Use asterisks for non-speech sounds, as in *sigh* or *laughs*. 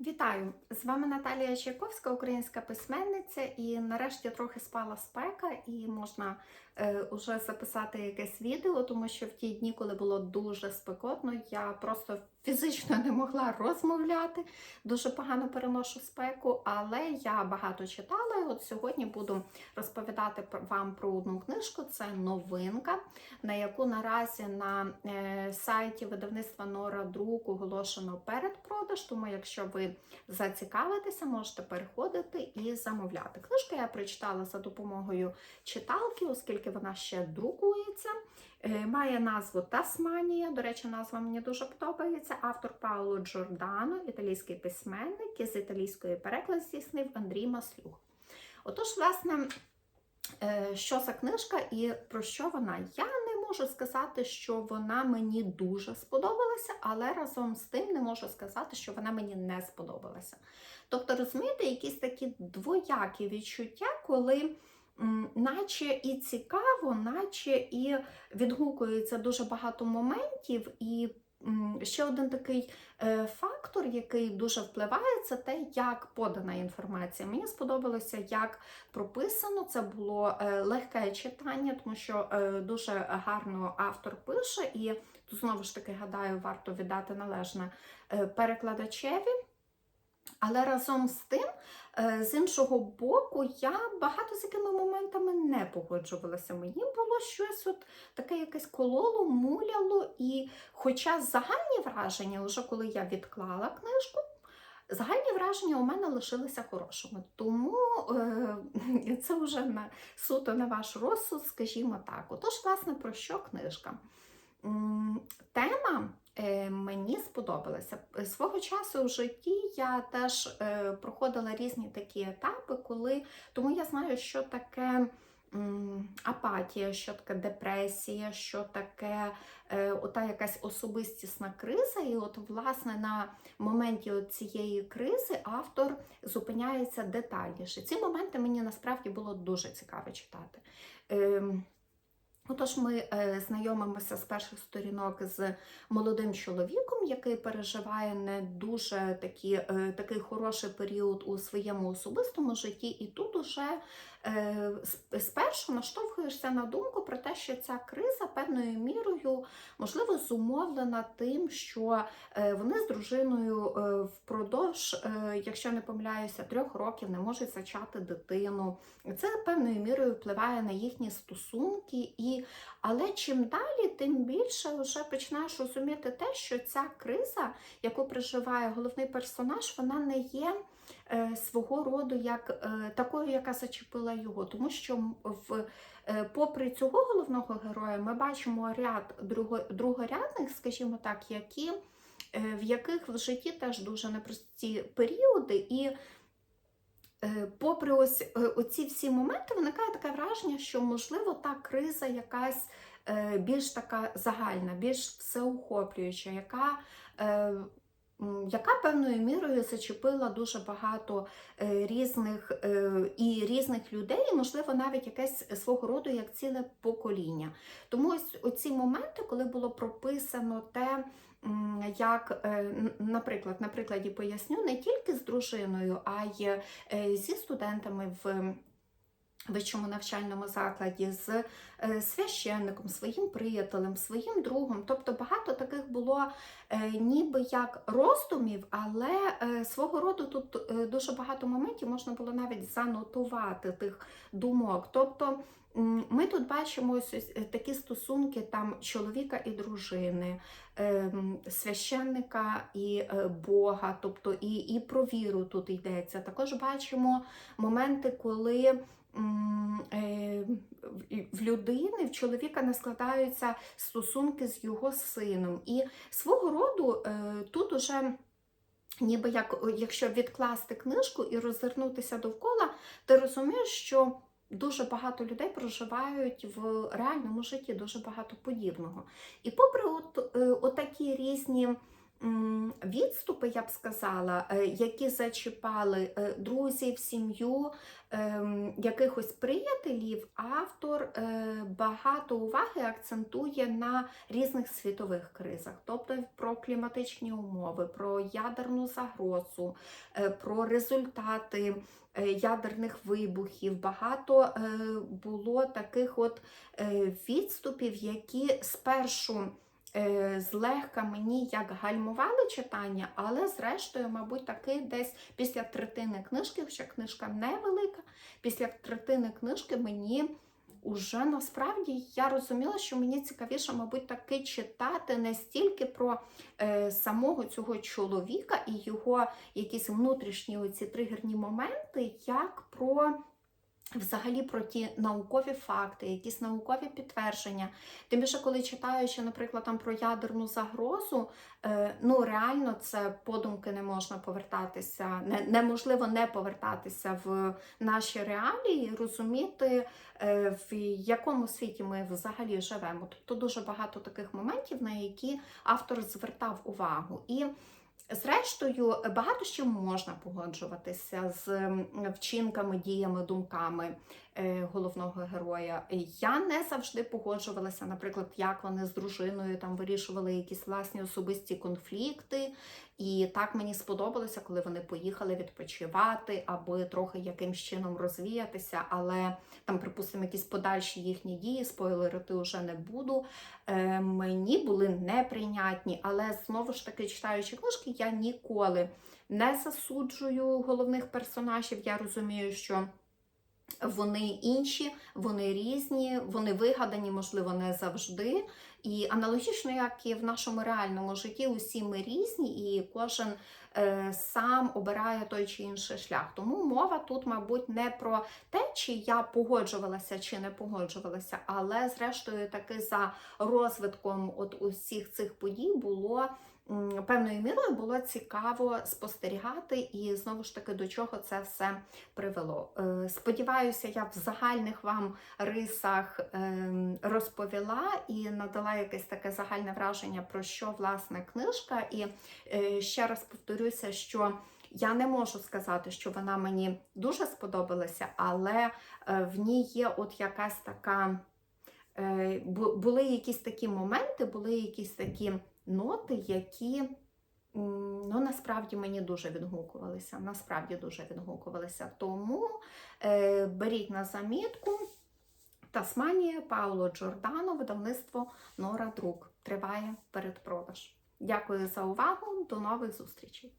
Вітаю! З вами Наталія Чайковська, українська письменниця, і нарешті трохи спала спека, і можна е, уже записати якесь відео, тому що в ті дні, коли було дуже спекотно, я просто фізично не могла розмовляти. Дуже погано переношу спеку, але я багато читала. І от сьогодні буду розповідати вам про одну книжку. Це новинка, на яку наразі на е, сайті видавництва Нора Друк оголошено передпродаж. Тому, якщо ви зацікавитеся, можете переходити і замовляти. Книжку я прочитала за допомогою читалки, оскільки вона ще друкується. Е, Має назву Тасманія. До речі, назва мені дуже подобається. Автор Пауло Джордано, італійський письменник із італійської переклад здійснив Андрій Маслюк. Отож, власне, е, що за книжка і про що вона? Я не можу сказати, що вона мені дуже сподобалася, але разом з тим не можу сказати, що вона мені не сподобалася. Тобто, розумієте, якісь такі двоякі відчуття, коли. Наче і цікаво, наче і відгукується дуже багато моментів, і ще один такий е, фактор, який дуже впливає, це те, як подана інформація. Мені сподобалося, як прописано. Це було е, легке читання, тому що е, дуже гарно автор пише, і тут знову ж таки гадаю, варто віддати належне перекладачеві. Але разом з тим, е, з іншого боку, я багато з якими моментами не погоджувалася. Мені було щось от таке якесь кололо, муляло, і хоча загальні враження, вже коли я відклала книжку, загальні враження у мене лишилися хорошими. Тому е, *laughs* це вже на суто на ваш розсуд, скажімо так. Отож, власне, про що книжка? Тема е, мені сподобалася. Е, Свого часу в житті я теж е, проходила різні такі етапи, коли тому я знаю, що таке. Апатія, що таке депресія, що таке е, ота якась особистісна криза. І от, власне, на моменті цієї кризи автор зупиняється детальніше. Ці моменти мені насправді було дуже цікаво читати. Ем, Отож, ми е, знайомимося з перших сторінок з молодим чоловіком, який переживає не дуже такі, е, такий хороший період у своєму особистому житті, і тут уже спершу наштовхуєшся на думку про те, що ця криза певною мірою можливо зумовлена тим, що е, вони з дружиною е, впродовж, е, якщо не помиляюся, трьох років не можуть зачати дитину. Це певною мірою впливає на їхні стосунки, і але чим далі, тим більше вже починаєш розуміти те, що ця криза, яку проживає головний персонаж, вона не є е, свого роду як е, такою, яка зачепила його. Тому що в, е, попри цього головного героя ми бачимо ряд друго, другорядних, скажімо так, які, е, в яких в житті теж дуже непрості періоди. і Е, Попри ось е, оці всі моменти, виникає таке враження, що можливо та криза якась е, більш така загальна, більш всеохоплююча, яка, е, яка певною мірою зачепила дуже багато е, різних е, і різних людей, і, можливо, навіть якесь свого роду як ціле покоління. Тому ось оці моменти, коли було прописано те. Як, е, наприклад, на прикладі поясню, не тільки з дружиною, а й зі студентами в вищому навчальному закладі, з е, священником, своїм приятелем, своїм другом. Тобто багато таких було е, ніби як роздумів, але е, свого роду тут дуже багато моментів можна було навіть занотувати тих думок. Тобто ми тут бачимо такі стосунки там чоловіка і дружини, ем, священника і Бога, тобто і, і про віру тут йдеться. Також бачимо моменти, коли в- в людини, в чоловіка не складаються стосунки з його сином. І свого роду е, тут уже. Ніби як якщо відкласти книжку і розвернутися довкола, ти розумієш, що дуже багато людей проживають в реальному житті дуже багато подібного. І попри от, е, отакі різні м, відступи, я б сказала, е, які зачіпали е, друзів, сім'ю, ем, якихось приятелів, автор е, багато уваги акцентує на різних світових кризах, тобто про кліматичні умови, про ядерну загрозу, про результати ядерних вибухів. Багато було таких от відступів, які спершу. Е, Злегка мені як гальмували читання, але зрештою, мабуть, таки десь після третини книжки, хоча книжка невелика, після третини книжки мені уже насправді я розуміла, що мені цікавіше, мабуть, таки читати не стільки про е, самого цього чоловіка і його якісь внутрішні оці тригерні моменти, як про. Взагалі про ті наукові факти, якісь наукові підтвердження. Тим більше, коли читаю, що, наприклад, там про ядерну загрозу, е, ну реально це подумки не можна повертатися, не, неможливо не повертатися в наші реалії, розуміти, е, в якому світі ми взагалі живемо. Тобто дуже багато таких моментів, на які автор звертав увагу. І Зрештою, багато чим можна погоджуватися з вчинками, діями, думками е, головного героя. Я не завжди погоджувалася, наприклад, як вони з дружиною там вирішували якісь власні особисті конфлікти. І так мені сподобалося, коли вони поїхали відпочивати, аби трохи якимсь чином розвіятися. Але там, припустимо, якісь подальші їхні дії, спойлерити вже не буду. Е, мені були неприйнятні, але знову ж таки, читаючи книжки, я ніколи не засуджую головних персонажів. Я розумію, що. Вони інші, вони різні, вони вигадані, можливо, не завжди. І аналогічно, як і в нашому реальному житті, усі ми різні, і кожен е, сам обирає той чи інший шлях. Тому мова тут, мабуть, не про те, чи я погоджувалася чи не погоджувалася, але зрештою таки за розвитком от усіх цих подій було. Певною мірою було цікаво спостерігати, і знову ж таки до чого це все привело. Е, Сподіваюся, я в загальних вам рисах ем, розповіла і надала якесь таке загальне враження про що власне книжка. І е, ще раз повторюся, що я не можу сказати, що вона мені дуже сподобалася, але е, в ній є от якась така. Були якісь такі моменти, були якісь такі ноти, які ну, насправді мені дуже відгукувалися. Насправді дуже відгукувалися. Тому е, беріть на замітку. Тасманія, Пауло Джордано, видавництво Нора Друк. Триває передпродаж. Дякую за увагу. До нових зустрічей!